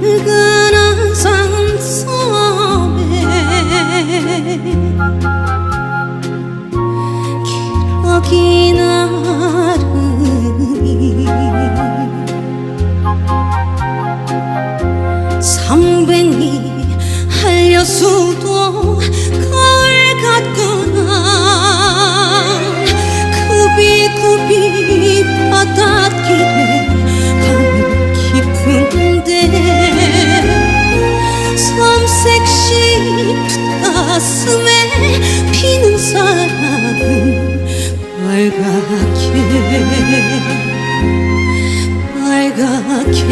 맑은 산섬에 기러기 나르니 삼백리 빨갛게 빨갛게